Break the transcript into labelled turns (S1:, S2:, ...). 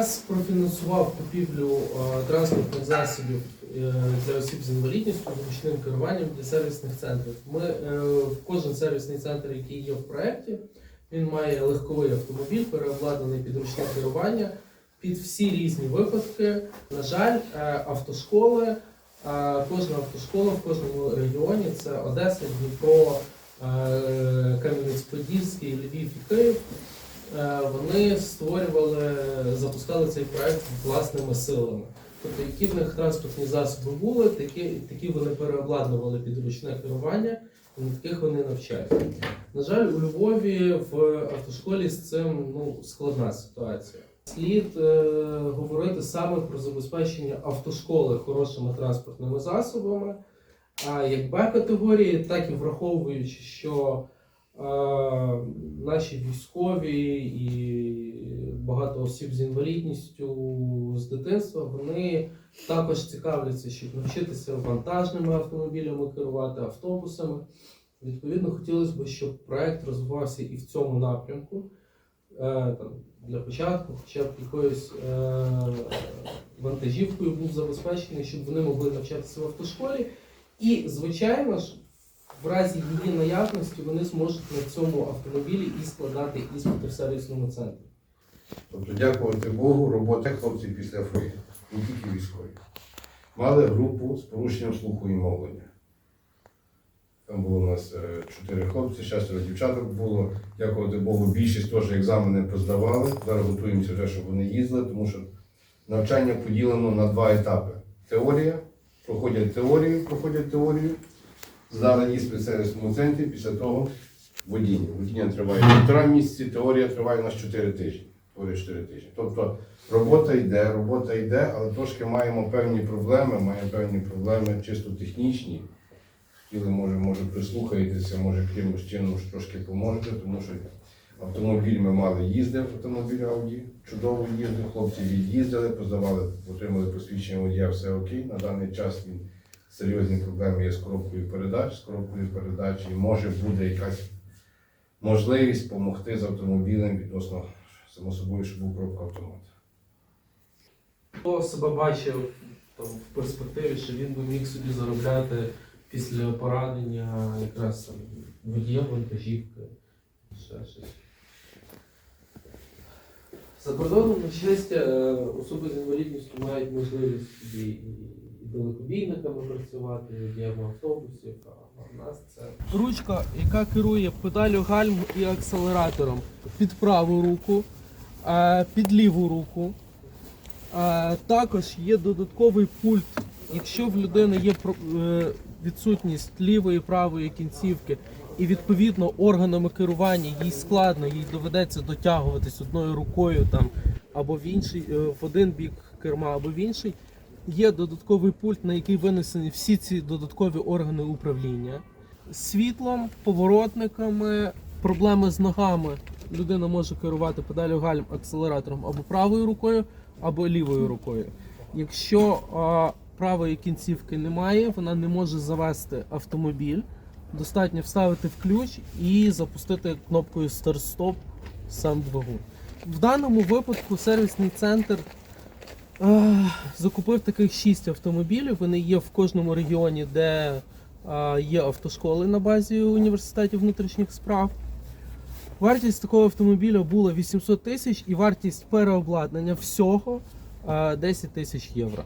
S1: ДСНС профінансував купівлю е, транспортних засобів е, для осіб з інвалідністю з ручним керуванням для сервісних центрів. Ми е, кожен сервісний центр, який є в проєкті, він має легковий автомобіль, переобладнаний під ручне керування під всі різні випадки. На жаль, автошколи, кожна автошкола в кожному регіоні це Одеса, Дніпро, Кам'янець-Подільський, Львів і Київ. Е, Вони створювали, запускали цей проект власними силами. Тобто, які в них транспортні засоби були, такі, такі вони переобладнували під ручне керування, і на таких вони навчають. На жаль, у Львові в автошколі з цим ну, складна ситуація. Слід е, говорити саме про забезпечення автошколи хорошими транспортними засобами, а як Б категорії, так і враховуючи, що наші військові і багато осіб з інвалідністю з дитинства вони також цікавляться, щоб навчитися вантажними автомобілями керувати автобусами. Відповідно, хотілося б, щоб проект розвивався і в цьому напрямку. Е, там, для початку, хоча б якоюсь е, вантажівкою був забезпечений, щоб вони могли навчатися в автошколі. І, звичайно ж, в разі її наявності вони зможуть на цьому автомобілі і складати іспити в сервісному центрі.
S2: Тобто, дякувати Богу, робота хлопці після фронту, не тільки військові. Мали групу з порушенням слуху і мовлення. Там було у нас е, чотири хлопці, шестеро дівчаток було. Дякувати Богу, більшість теж екзамени поздавали. Зараз готуємося вже, щоб вони їздили, тому що навчання поділено на два етапи. Теорія, проходять теорію, проходять теорію. Здали іспит в центрі, після того водіння. Водіння триває півтора місяці, теорія триває у нас 4 тижні. Теорія 4 тижні. Тобто робота йде, робота йде, але трошки маємо певні проблеми, маємо певні проблеми чисто технічні. Хотіли, може, може прислухаєтеся, може якимось чином трошки поможете, тому що автомобіль ми мали, їздив автомобіль Ауді, чудово їздив, хлопці від'їздили, поздавали, отримали посвідчення водія, все окей. На даний час він серйозні проблеми є з коробкою передач, з коробкою передач, і може буде якась можливість допомогти з автомобілем відносно, само собою, щоб був коробка автомат.
S1: Хто себе бачив там, в перспективі, що він би міг собі заробляти після поранення якраз водієм вантажівки, ще щось. За кордоном, на щастя, е, особи з інвалідністю мають можливість собі далекобійниками працювати, і автобусів, а в нас це. Ручка, яка керує педалю гальм і акселератором під праву руку, е, під ліву руку. Також є додатковий пульт. Якщо в людини є е, відсутність лівої правої кінцівки, і відповідно органами керування їй складно, їй доведеться дотягуватись одною рукою там або в інший е, в один бік керма, або в інший. Є додатковий пульт, на який винесені всі ці додаткові органи управління. Світлом, поворотниками, проблеми з ногами. Людина може керувати педалю гальм акселератором або правою рукою, або лівою рукою. Якщо а, правої кінцівки немає, вона не може завести автомобіль. Достатньо вставити в ключ і запустити кнопкою старт-стоп сам двигун. В даному випадку сервісний центр закупив таких 6 автомобілів. Вони є в кожному регіоні, де е, є автошколи на базі університетів внутрішніх справ. Вартість такого автомобіля була 800 тисяч і вартість переобладнання всього е, 10 тисяч євро.